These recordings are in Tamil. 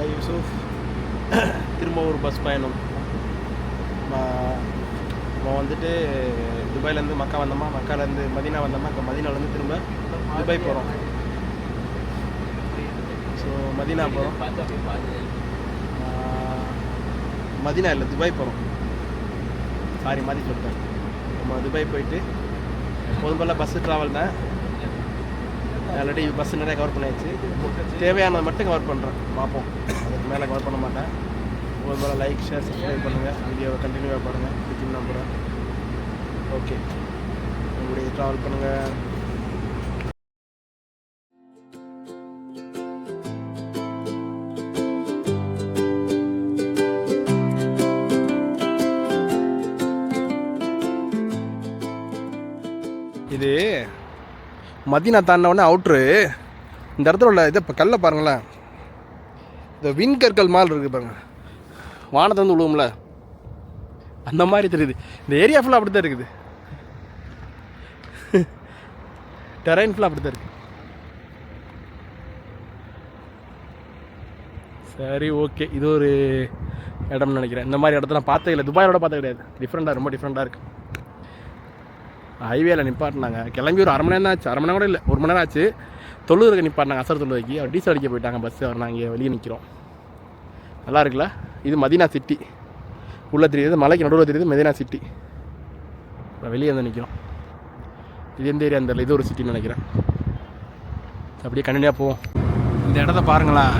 ஹாய் யூசுஃப் திரும்ப ஒரு பஸ் பயணம். நம்ம வந்துட்டு துபாயிலேருந்து மக்கா வந்தோமா? மக்காலேருந்து மதினா வந்தோமா? இப்போ மதினாலேருந்து திரும்ப துபாய் போகிறோம் ஸோ மதினா போகிறோம் மதினா இல்லை துபாய் போகிறோம் சாரி மாதிரி சொல்லிட்டேன். நம்ம துபாய் போயிட்டு போதும் போல் பஸ்ஸு ட்ராவல் தான். ஆல்ரெடி பஸ் நிறைய கவர் பண்ணியாச்சு. தேவையானதை மட்டும் கவர் பண்ணுறேன் பார்ப்போம். அதுக்கு மேலே கவர் பண்ண மாட்டேன். ஒரு மேலே லைக் ஷேர் சப்ஸ்கிரைப் பண்ணுங்கள் வீடியோவை கண்டினியூவாக பாருங்கள் பிடிக்கும் நம்புகிறேன் ஓகே உங்களுடைய ட்ராவல் பண்ணுங்கள் மதினா தாண்டின அவுட்ரு இந்த இடத்துல உள்ள இதை இப்போ கல்லை பாருங்களேன். இந்த விண்கற்கள் மால் இருக்குது பாருங்க. வானத்தை வந்து விழுவும்ல அந்த மாதிரி தெரியுது. இந்த ஏரியா ஃபுல்லாக அப்படி தான் இருக்குது. டெரைன் ஃபுல்லாக அப்படி தான் இருக்குது சரி ஓகே இது ஒரு இடம்னு நினைக்கிறேன். இந்த மாதிரி இடத்துல பார்த்தே இல்லை. துபாயோட பார்த்தது கிடையாது. டிஃப்ரெண்ட்டாக ரொம்ப டிஃப்ரெண்ட்டாக இருக்குது ஹைவேல நிப்பாட்டினாங்க. கிளம்பி ஒரு அரை மணி நேரம் தான் ஆச்சு. அரை மணி நேரம் கூட இல்லை. ஒரு மணி நேரம் ஆச்சு. தொழுதுக்கு நிப்பாட்டினாங்க அசர் தொழுவைக்கு அவர் டீசல் அடிக்க போயிட்டாங்க பஸ் அவர் நாங்கள் வெளியே நிற்கிறோம் நல்லா இருக்குல்ல? இது மதினா சிட்டி உள்ளே தெரியுது. மலைக்கு நடுவில் தெரியுது. மதினா சிட்டி வெளியே வந்து நிற்கிறோம் இது எந்த ஏரியா தெரியல. இது ஒரு சிட்டின்னு நினைக்கிறேன். அப்படியே கண்டினியூவாக போவோம். இந்த இடத்த பாருங்களேன்.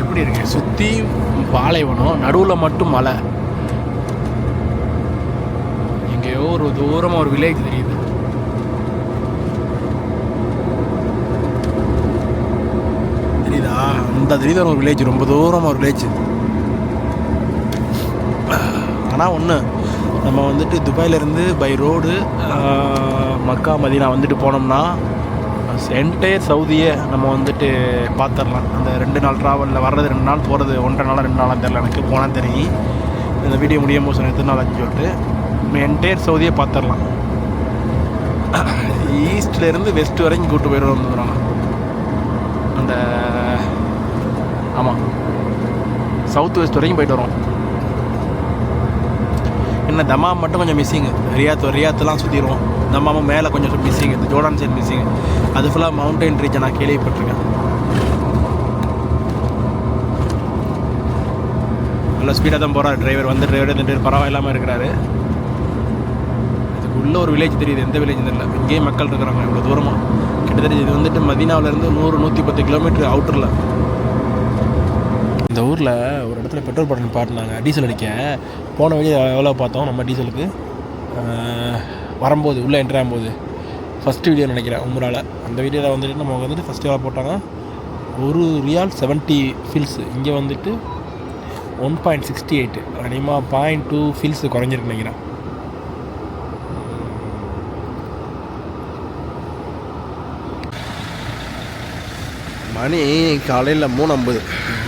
எப்படி இருக்கு? சுற்றி பாலைவனம் நடுவில் மட்டும் மலை எங்கேயோ ஒரு தூரமாக ஒரு வில்லேஜ் தெரியுது தெரியுதா அந்த தெரியுது ஒரு வில்லேஜ் ரொம்ப தூரமாக ஒரு வில்லேஜ் ஆனால் ஒன்று நம்ம வந்துட்டு துபாயிலேருந்து பை ரோடு மக்கா மதினா வந்துட்டு போனோம்னா என்டையர் சவுதியை நம்ம வந்துட்டு பார்த்துடலாம் அந்த ரெண்டு நாள் ட்ராவலில் வர்றது ரெண்டு நாள் போகிறது ஒன்றரை நாளாக ரெண்டு நாளாக தெரில எனக்கு போனால் தெரியும் இந்த வீடியோ முடியும் போது சொன்ன எத்தனை நாள் ஆச்சுன்னு சொல்லிட்டு என்டையர் சவுதியை பார்த்துடலாம். ஈஸ்ட்லேருந்து வெஸ்ட் வரைக்கும் கூட்டு வந்துடுறாங்க அந்த ஆமாம் சவுத் வெஸ்ட் வரைக்கும் போயிட்டு வரோம் என்ன தமாம் மட்டும் கொஞ்சம் மிஸ்ஸிங்கு ரியாத் ரியாத்தெல்லாம் சுற்றிடுவோம் தமாமும் மேலே கொஞ்சம் மிஸ்ஸிங் இந்த ஜோர்டான் சைட் மிஸ்ஸிங் அது ஃபுல்லாக மவுண்டைன் ரீஜன் நான் கேள்விப்பட்டிருக்கேன். நல்ல ஸ்பீடாக தான் போகிறார் டிரைவர் வந்து டிரைவர் பரவாயில்லாமல் இருக்கிறாரு. உள்ள ஒரு வில்லேஜ் தெரியுது எந்த வில்லேஜ் தெரியல. இங்கேயே மக்கள் இருக்கிறாங்க இவ்வளோ தூரமாக கிட்டத்தட்ட இது வந்துட்டு மதினாவிலேருந்து நூறு நூற்றி பத்து கிலோமீட்டர் அவுட்டரில் இந்த ஊரில் ஒரு இடத்துல பெட்ரோல் பட்டன் பாட்டினாங்க. டீசல் அடிக்க. போன வழி எவ்வளோ பார்த்தோம் நம்ம டீசலுக்கு வரும்போது உள்ளே என்ட்ரு ஆகும்போது. ஃபஸ்ட்டு வீடியோ நினைக்கிறேன் உங்களால் அந்த வீடியோவில் வந்துட்டு நம்ம வந்துட்டு ஃபஸ்ட் எவ்வளோ போட்டாங்க? ஒரு ரியால் செவன்ட்டி ஃபில்ஸ் இங்கே வந்துட்டு ஒன் பாயிண்ட் சிக்ஸ்டி எயிட் அதிகமாக பாயிண்ட் டூ ஃபில்ஸ் குறைஞ்சிருக்கு நினைக்கிறேன். மணி காலையில் மூணு ஐம்பது.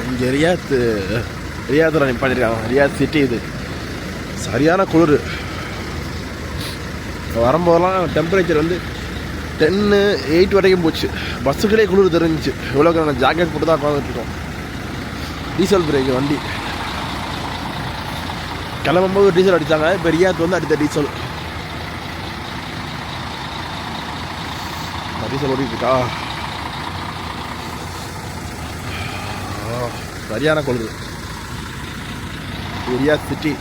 இங்கே ரியாத் ரியாத்தில் நிப்பாட்டிருக்காங்க. ரியாத் சிட்டி இது. சரியான குளிர். வரும்போதெல்லாம் டெம்பரேச்சர் வந்து டென்னு எயிட் வரைக்கும் போச்சு. பஸ்ஸுக்குள்ளே குளிர் தெரிஞ்சிச்சு. இவ்வளோ நாங்கள் ஜாக்கெட் போட்டு தான் உட்காந்துட்டுருக்கோம் டீசல் பிரேக் வண்டி. கிளம்பும்போது டீசல் அடித்தாங்க இப்போ ரியாத் வந்து அடித்த டீசல் டீசல் ஓடிட்டுருக்கா இருக்கா ஆ, சரியான கொழுது பெரியா சிட்டி.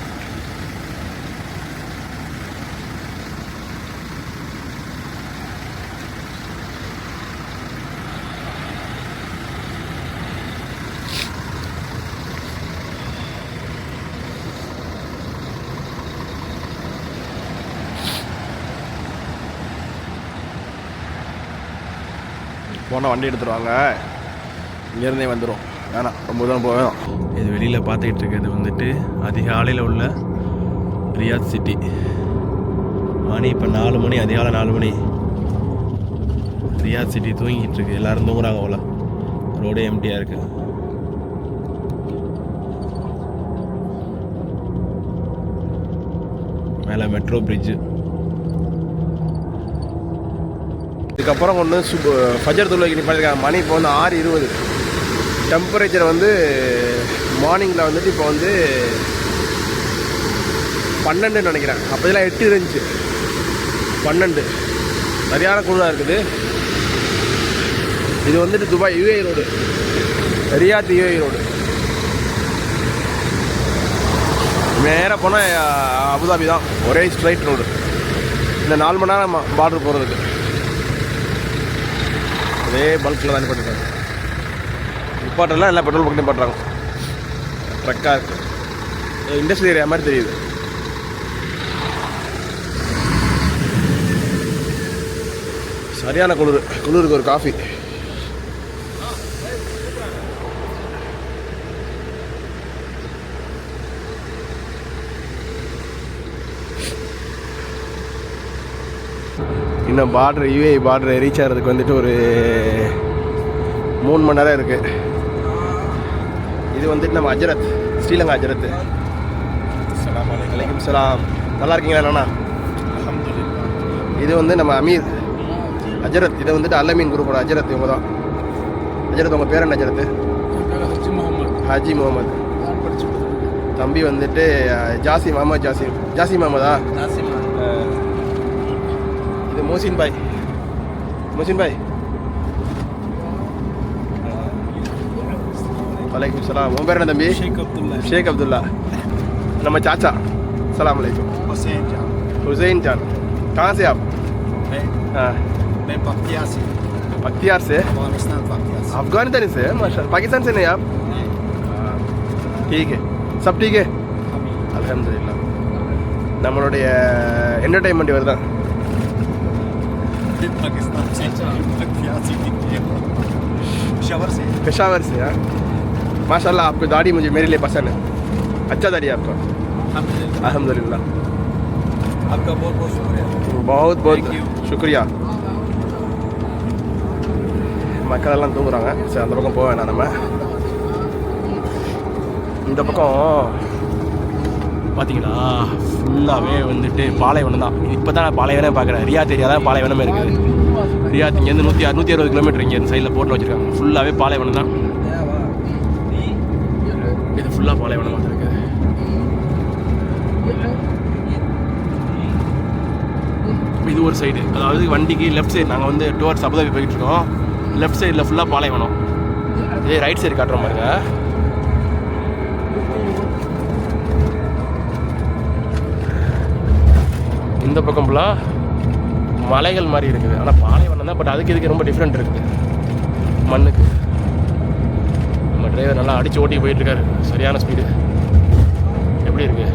போனால் வண்டி எடுத்துருவாங்க இங்கேருந்தே வந்துடும் வேணாம் ரொம்ப தூரம் போக வேணாம். இது வெளியில் பார்த்துக்கிட்டு இருக்கிறது வந்துட்டு அதிகாலையில் உள்ள ரியாத் சிட்டி. மணி இப்போ நாலு மணி அதிகாலை நாலு மணி. ரியாத் சிட்டி தூங்கிட்டு இருக்கு. எல்லாரும் தூங்குறாங்க போல. ரோடே எம்டியாக இருக்கு. மேலே மெட்ரோ பிரிட்ஜு இதுக்கப்புறம் ஒன்று சுப் ஃபஜர் தொழுவைக்கு நிப்பாட்டிருக்காங்க மணி இப்போ வந்து ஆறு இருபது. டெம்பரேச்சர் வந்து மார்னிங்கில் வந்துட்டு இப்போ வந்து பன்னெண்டுன்னு நினைக்கிறேன். அப்போதெல்லாம் எட்டு இருந்துச்சு. பன்னெண்டு. சரியான குழுதாக இருக்குது. இது வந்துட்டு Dubai UAE road. Riyadh UAE road. நேராக போனால் அபுதாபி தான். ஒரே ஸ்ட்ரைட் ரோடு இந்த நாலு மணி நேரம் பார்டர் போகிறதுக்கு அதே பல்கில் தான் பண்ணிட்டாங்க நிப்பாட்டெல்லாம் எல்லாம் பெட்ரோல் பங்க் நிப்பாட்டுறாங்க ட்ரக்காக இருக்குது இண்டஸ்ட்ரியல் ஏரியா மாதிரி தெரியுது. சரியான குளிர் குளிருக்கு ஒரு காஃபி இன்னும் பார்டர் யூஏ பார்டர் ரீச் ஆகிறதுக்கு வந்துட்டு ஒரு மூணு மணி நேரம் இருக்குது இது வந்துட்டு நம்ம அஜரத் ஸ்ரீலங்கா அஜரத் வலைக்கம் சலாம். நல்லா இருக்கீங்களா அண்ணா இது வந்து நம்ம அமீர் அஜரத் இது வந்துட்டு அல்லமீன் குரூப்போட அஜரத் இவங்க தான் அஜரத் உங்கள் பேர் என்ன அஜரத் ஹாஜி முகமது தம்பி வந்துட்டு ஜாசி முகமது ஜாசி முகமதா அஹ், இது மோசின் பாய். மோசின் பாய்? வலைக்கம் சலாம் உன் பேர் என்ன தம்பி शेख अब्दुल्ला ஷேக் அப்துல்லா நம்ம சாச்சா சலாம் அலைக்கும் हुसैन जान हुसैन जान कहाँ से आप मैं हाँ, मैं बख्तियार से बख्तियार से अफगानिस्तान बख्तियार से अफगानिस्तान से माशा पाकिस्तान से नहीं आप हाँ, ठीक है सब ठीक है அல்ஹம்துலில்லாஹ் நம்மளுடைய என்டர்டைன்மெண்ட் இவர் தான் पाकिस्तान से बख्तियार से शवर से पेशावर से हाँ माशाल्लाह आपकी दाढ़ी मुझे मेरे लिए पसंद है अच्छा दाढ़ी है आपका अल्हम्दुलिल्लाह अल्हम्दुलिल्लाह आपका बहुत बहुत शुक्रिया बहुत Thank बहुत you. சுக்ரியா மக்கள் எல்லாம் தூங்குறாங்க சரி அந்த பக்கம் போக வேணாம் நம்ம இந்த பக்கம் பார்த்தீங்களா ஃபுல்லாகவே வந்துட்டு பாலைவனம் தான் இப்போ தான் நான் பாலைவனம் பார்க்குறேன் ரியாத் ஏரியா தான் பாலைவனமே இருக்குது ரியாத் இங்கேருந்து நூற்றி நூற்றி அறுபது கிலோமீட்டர் இங்கே இந்த சைடில் போட்டில் வச்சுருக்காங்க ஃபுல்லாகவே பாலைவனம் தான் இது ஃபுல்லாக பாலைவனமாக இருக்குது இது ஒரு சைடு அதாவது வண்டிக்கு லெஃப்ட் சைடு நாங்கள் வந்து டுவர்ட்ஸ் அபுதாபி போயிட்டு இருக்கோம் லெஃப்ட் சைடில் ஃபுல்லாக பாலைவனம் இதே ரைட் சைடு காட்டுற பாருங்க இந்த பக்கம் ஃபுல்லாக மலைகள் மாதிரி இருக்குது. ஆனால் பாலைவனம் தான் பட் அதுக்கு இதுக்கு ரொம்ப டிஃப்ரெண்ட் இருக்குது. மண்ணுக்கு. டிரைவர் நல்லா அடித்து ஓட்டி போயிட்டு இருக்காரு சரியான ஸ்பீடு எப்படி இருக்கு?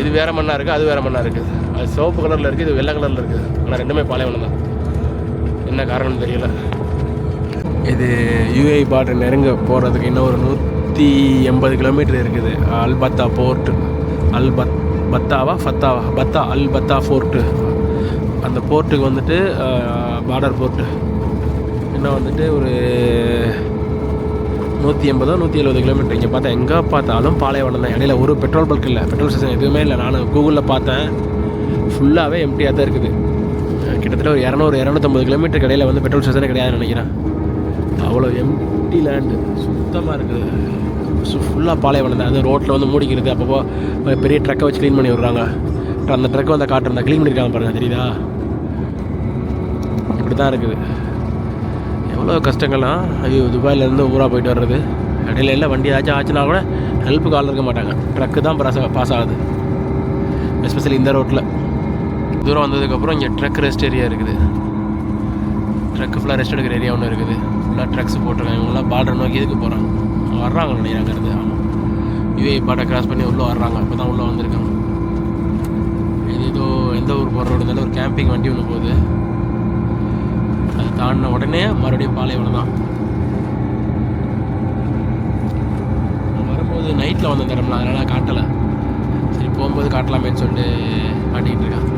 இது வேற மண்ணா இருக்குது அது வேற மண்ணா இருக்குது அது சிவப்பு கலரில் இருக்குது இது வெள்ளை கலரில் இருக்குது ஆனால் ரெண்டுமே பாலைவனம் தான். என்ன காரணம்னு தெரியல. இது யூஏ பார்டர் நெருங்க போகிறதுக்கு இன்னும் ஒரு நூற்றி எண்பது கிலோமீட்டர் இருக்குது. அல்பத்தா போர்ட் அல் பத் பத்தாவா ஃபத்தாவா பத்தா அல் பத்தா ஃபோர்ட்டு அந்த போர்ட்டுக்கு வந்துட்டு பார்டர் போர்ட்டு இன்னும் வந்துட்டு ஒரு நூற்றி எண்பதோ நூற்றி எழுபது கிலோமீட்டர். இங்கே பார்த்தா எங்கே பார்த்தாலும் பாலைவனம் தான் இடையில ஒரு பெட்ரோல் பல்க் இல்லை. பெட்ரோல் ஸ்டேஷன் எதுவுமே இல்லை. நான் கூகுளில் பார்த்தேன். ஃபுல்லாகவே எம்டியாக தான் இருக்குது. கிட்டத்தட்ட ஒரு இரநூறு இரநூத்தம்பது கிலோமீட்டர் கடையில் வந்து பெட்ரோல் ஸ்டேஷனே கிடையாதுன்னு நினைக்கிறேன். அவ்வளோ எம்டி லேண்டு சுத்தமாக இருக்குது. ஃபுல்லாக பாலைவனம் தான் அது ரோட்டில் வந்து மூடிக்கிறது. அப்பப்போ பெரிய ட்ரக்கை வச்சு க்ளீன் பண்ணி விடுறாங்க. அந்த ட்ரக்கை வந்து காட்டுறேன் க்ளீன் பண்ணியிருக்காங்க பாருங்கள் தெரியுதா? இப்படி தான் இருக்குது. அவ்வளோ கஷ்டங்கள்லாம். ஐயோ துபாயிலேருந்து ஊராக போயிட்டு வர்றது. இடையில எல்லாம் வண்டி ஏதாச்சும் ஆச்சுன்னா கூட ஹெல்ப்புக்கு ஆள் இருக்க மாட்டாங்க. ட்ரக்கு தான் பாஸ் பாஸ் ஆகுது. எஸ்பெஷலி இந்த ரோட்டில் தூரம் வந்ததுக்கப்புறம் இங்கே ட்ரக் ரெஸ்ட் ஏரியா இருக்குது. ட்ரக்கு ஃபுல்லாக ரெஸ்ட் எடுக்கிற ஏரியா ஒன்று இருக்குது. ஃபுல்லாக ட்ரக்ஸ் போட்டிருக்காங்க. இவங்களாம் பார்டர் நோக்கி எதுக்கு போகிறாங்க வர்றாங்க நினைக்கிறாங்க இருந்து யூஏ பார்டர் கிராஸ் பண்ணி உள்ளே வர்றாங்க. இப்போ தான் உள்ளே வந்திருக்காங்க. இது ஏதோ எந்த ஊர் போகிற ரோடு இருந்தாலும் ஒரு கேம்பிங் வண்டி ஒன்று போகுது. தாண்டின உடனே மறுபடியும் பாலைவனம் தான் வரும்போது நைட்டில் வந்த தரம்ல அதனால் காட்டலை. சரி போகும்போது காட்டலாமேன்னு சொல்லிட்டு மாட்டிக்கிட்டு இருக்கான்.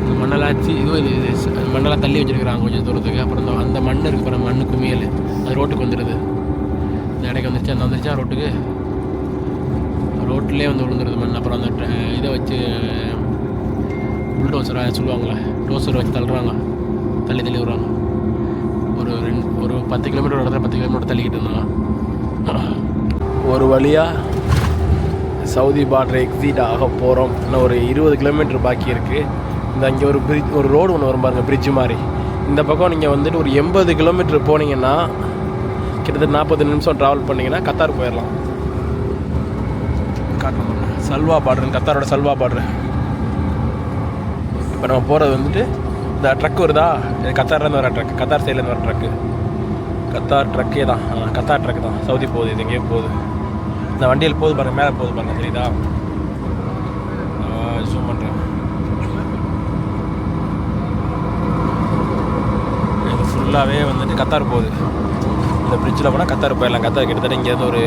இந்த மண்ணெல்லாம் ஆச்சு இது இது மண்ணெல்லாம் தள்ளி வச்சுருக்குறாங்க கொஞ்சம் தூரத்துக்கு. அப்புறம் அந்த மண் இருக்கு அப்புறம் மண் குமியல். அது ரோட்டுக்கு வந்துடுது இந்த இடைக்கு வந்துருச்சு அந்த வந்துருச்சா ரோட்டுக்கு? ரோட்லேயே வந்து விழுந்துருது மண். அப்புறம் அந்த இதை வச்சு புல்டோசராக சொல்லுவாங்களே டோசர் வச்சு தள்ளுறாங்க. தள்ளி தள்ளி வரும் ஒரு ரெண்டு ஒரு பத்து கிலோமீட்டர் இடத்துல பத்து கிலோமீட்டர் தள்ளிக்கிட்டு இருந்தாங்க ஒரு வழியாக சவுதி பார்டர் எக்ஸிட் ஆக போகிறோம் இன்னும் ஒரு இருபது கிலோமீட்டர் பாக்கி இருக்குது இந்த அங்கே ஒரு பிரிட்ஜ் ஒரு ரோடு ஒன்று வரும் பாருங்கள் பிரிட்ஜு மாதிரி இந்த பக்கம் நீங்கள் வந்துட்டு ஒரு எண்பது கிலோமீட்டர் போனீங்கன்னா கிட்டத்தட்ட நாற்பது நிமிஷம் ட்ராவல் பண்ணிங்கன்னா கத்தார் போயிடலாம் காட்டணும் சல்வா பார்டர் கத்தாரோட சல்வா பார்டர் இப்போ நம்ம போகிறது வந்துட்டு இந்த ட்ரக் வருதா? இது கத்தார்லேருந்து வர ட்ரக் கத்தார் சைட்லேருந்து வர ட்ரக்கு கத்தார் ட்ரக்கே தான். கத்தார் ட்ரக் தான். சவுதி போகுது இது எங்கேயோ போகுது. இந்த வண்டியில் போகுது பாருங்க மேலே போகுது பாருங்கள் தெரியுதா? ஜூம் பண்ணுறேன் இது ஃபுல்லாகவே வந்துட்டு கத்தார் போகுது. இந்த பிரிட்ஜில் போனால் கத்தார் போயிடலாம். கத்தார் கிட்டத்தட்ட இங்கேருந்து ஒரு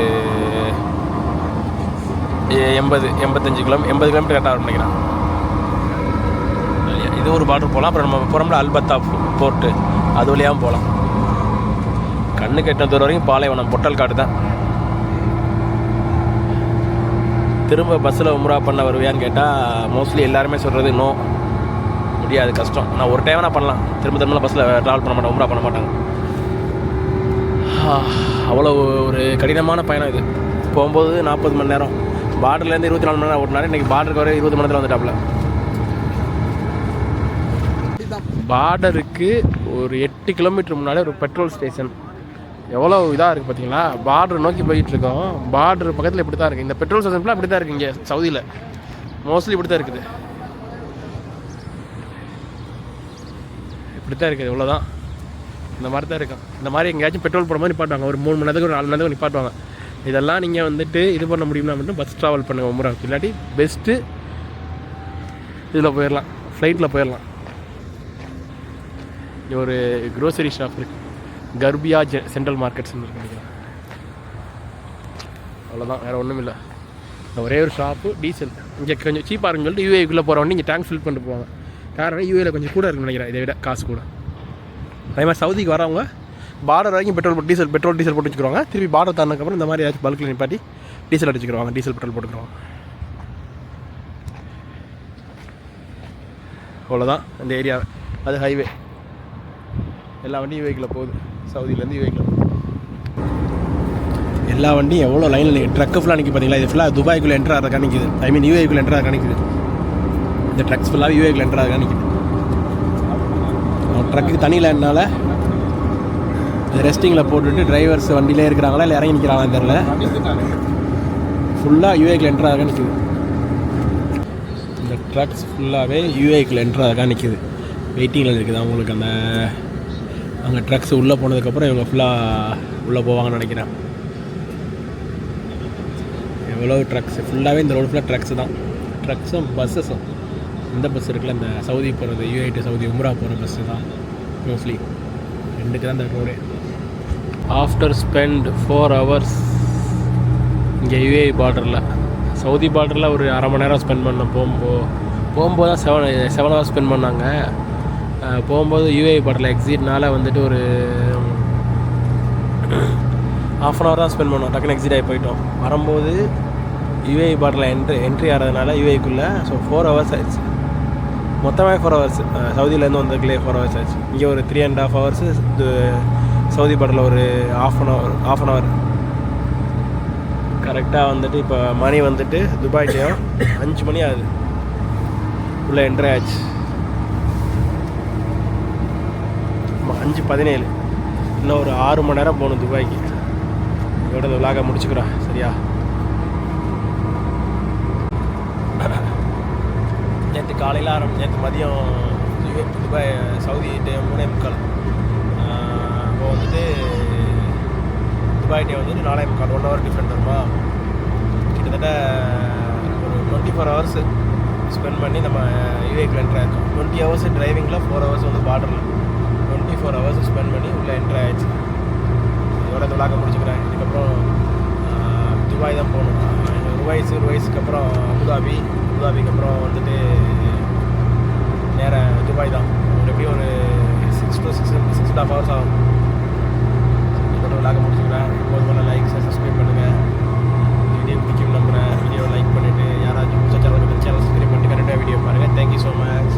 எண்பது எண்பத்தஞ்சு கிலோ எண்பது கிலோமீட்டர் கரெக்டாக நினைக்கிறேன். இது ஒரு பார்டர் போகலாம் அப்புறம் நம்ம புறம்புல அல்பத்தா போர்ட்டு அது வழியாகவும் போகலாம் கண்ணு கெட்ட தூரம் வரைக்கும் பாலைவனம் பொட்டல் காடு தான். திரும்ப பஸ்ஸில் உம்ரா பண்ண வருவியான்னு கேட்டால் மோஸ்ட்லி எல்லாருமே சொல்கிறது நோ முடியாது கஷ்டம். நான் ஒரு டைம் நான் பண்ணலாம். திரும்ப திரும்ப பஸ்ஸில் ட்ராவல் பண்ண மாட்டேன் உம்ரா பண்ண மாட்டாங்க. அவ்வளோ ஒரு கடினமான பயணம் இது. போகும்போது நாற்பது மணி நேரம். பார்டர்லேருந்து இருபத்தி நாலு மணி நேரம் ஓட்டினாரு. இன்றைக்கி பார்டருக்கு வர இருபது மணி நேரத்தில் வந்துட்டாப்புல. பார்டருக்கு ஒரு எட்டு கிலோமீட்டர் முன்னாடி ஒரு பெட்ரோல் ஸ்டேஷன். எவ்வளோ இதாக இருக்குது பார்த்தீங்களா பார்டர் நோக்கி போயிட்டுருக்கோம். பார்டர் பக்கத்தில் இப்படி தான் இருக்குது இந்த பெட்ரோல் ஸ்டேஷன் அப்படி இப்படி தான் இருக்குது இங்கே சவுதியில் மோஸ்ட்லி இப்படி தான் இருக்குது. இப்படி தான் இருக்குது இவ்வளோதான் இந்த மாதிரி தான் இருக்கும். இந்த மாதிரி எங்கேயாச்சும் பெட்ரோல் போட மாதிரி நிப்பாட்டுவாங்க. ஒரு மூணு மணி நேரத்துக்கு ஒரு நாலு மணி நேரத்துக்கு நிப்பாட்டுவாங்க. இதெல்லாம் நீங்கள் வந்துட்டு இது பண்ண முடியும்னா மட்டும் பஸ் ட்ராவல் பண்ணுங்கள் உமராவுக்கு இல்லாட்டி பெஸ்ட்டு இதில் போயிடலாம் ஃப்ளைட்டில் போயிடலாம் ஒரு க்ரோசரி ஷாப் இருக்குது கர்பியா ஜெ சென்ட்ரல் மார்க்கெட்ஸ்னு இருக்கு நினைக்கிறேன். அவ்வளோதான் வேறு ஒன்றும் இல்லை. ஒரே ஒரு ஷாப்பு டீசல் இங்கே கொஞ்சம் சீப்பாக இருக்குன்னு சொல்லிட்டு யூஏக்குள்ளே போகிற இங்கே டேங்க் ஃபில் பண்ணிட்டு போவாங்க. காரணம் யூஏல கொஞ்சம் கூட இருக்குன்னு நினைக்கிறேன் இதை விட காசு கூட. அதே மாதிரி சவுதிக்கு வரவங்க பார்டர் வரைக்கும் பெட்ரோல் டீசல் பெட்ரோல் டீசல் போட்டு வச்சுக்கிறாங்க திருப்பி பார்டர் தானதுக்கப்புறம் இந்த மாதிரி ஏதாச்சும் பல்கில் நிப்பாட்டி டீசல் அடிச்சுக்கிறாங்க டீசல் பெட்ரோல் போட்டுக்கிறோம் அவ்வளோதான் அந்த ஏரியா அது ஹைவே எல்லா வண்டியும் யூஏக்கில் போகுது. சவுதியிலேருந்து யூஏக்கில் எல்லா வண்டியும் எவ்வளோ லைனில் நிற்குது ட்ரக்கு ஃபுல்லாக நிற்கி பார்த்தீங்களா இது ஃபுல்லாக துபாய்க்குள்ளே என்ட்ரு ஆகிறதுக்காக நிற்குது ஐ மீன் யூஏக்குள்ளே என்ட்ரு ஆகிறதுக்காக நிற்குது இந்த ட்ரக்ஸ் ஃபுல்லாக யூஏக்கில் என்ட்ரு ஆகிறதுக்காக நிற்குது ட்ரக்குக்கு தனி லைன்னால ரெஸ்டிங்கில் போட்டுட்டு டிரைவர்ஸ் வண்டியிலே இருக்கிறாங்களா இல்லை இறங்கி நிற்கிறாங்களா தெரில ஃபுல்லாக யூஏக்கில் என்ட்ரு ஆக நிற்குது இந்த ட்ரக்ஸ் ஃபுல்லாகவே யூஏக்கில் என்ட்ரு ஆக நிற்குது வெயிட்டிங்கில் இருக்குது அவங்களுக்கு அந்த அங்கே ட்ரக்ஸ் உள்ளே போனதுக்கப்புறம் இவங்க ஃபுல்லாக உள்ளே போவாங்கன்னு நினைக்கிறேன். எவ்வளோ ட்ரக்ஸ் ஃபுல்லாகவே இந்த ரோடு ஃபுல்லாக ட்ரக்ஸ் தான். ட்ரக்ஸும் பஸ்ஸஸும் இந்த பஸ் இருக்குல்ல இந்த சவுதி போகிறது யூஐடி சவுதி உம்ரா போகிற பஸ்ஸு தான் மோஸ்ட்லி ரெண்டுக்கு தான் இந்த road after spend four hours இங்கே யூஏ பார்டரில் சவுதி பார்டரில் ஒரு அரை மணி நேரம் ஸ்பெண்ட் பண்ணோம். போகும்போது போகும்போது தான் செவன் செவன் ஹவர்ஸ் ஸ்பெண்ட் பண்ணாங்க. போகும்போது யூஏ பாட்டில் எக்ஸிட்னால வந்துட்டு ஒரு ஆஃப் அன் ஹவர் தான் ஸ்பெண்ட் பண்ணோம். டக்குன்னு எக்ஸிட் ஆகி போயிட்டோம். வரும்போது யூஏ பாட்டில் என்ட்ரி என்ட்ரி ஆகிறதுனால யூஏக்குள்ளே ஸோ ஃபோர் ஹவர்ஸ் ஆயிடுச்சு. மொத்தமாக ஃபோர் ஹவர்ஸ் சவுதியிலேருந்து வந்ததுக்குள்ளே ஃபோர் ஹவர்ஸ் ஆச்சு இங்கே ஒரு three and half hours Saudi பாட்டில் ஒரு half an hour half an hour கரெக்டாக வந்துட்டு இப்போ மணி வந்துட்டு துபாய் டைம் அஞ்சு மணி ஆகுது. உள்ளே என்ட்ரி ஆச்சு. அஞ்சு பதினேழு. இன்னும் ஒரு ஆறு மணி நேரம் போகணும் துபாய்க்கு. இதோட இந்த விலாக முடிச்சுக்கிறோம். சரியா? நேற்று காலையில் ஆரம்பி நேற்று மதியம் துபாய் சவுதி டே மூணே முக்கால். ஆஹ் இப்போ வந்துட்டு துபாய் டே வந்துட்டு நாலே முக்கால் ஒன் ஹவர் டிஃப்ரெண்ட் வருமா? கிட்டத்தட்ட ஒரு டுவெண்ட்டி ஃபோர் ஹவர்ஸ் ஸ்பெண்ட் பண்ணி நம்ம யூஏக்கில் என்ட்ராக இருக்கோம். டுவெண்ட்டி ஹவர்ஸ் டிரைவிங்கில் ஃபோர் ஹவர்ஸ் வந்து பார்டரில் டுவெண்ட்டி ஃபோர் ஹவர்ஸ் ஸ்பெண்ட் பண்ணி உள்ளே என்ட்ரு ஆகிடுச்சு இதோட இந்த விளாக்க முடிச்சுக்கிறேன். இதுக்கப்புறம் துபாய் தான் போகணும். எங்கள் ருவாய்ஸ் ருவாய்ஸுக்கு அப்புறம் அபுதாபி. அபுதாபிக்கு அப்புறம் வந்துட்டு நேராக துபாய் தான். எப்படியும் ஒரு six to six six and half hours ஆகும். இதோட விளாக முடிச்சுக்கிறேன். போது போல் லைக் சப்ஸ்கிரைப் பண்ணுங்கள் வீடியோ பிடிக்கும் நம்புகிறேன் வீடியோ லைக் பண்ணிவிட்டு யாராச்சும் சேனல் சேனல் சப்ஸ்கிரைப் பண்ணிட்டு கரெக்டாக வீடியோ பாருங்கள் தேங்க்யூ ஸோ மச்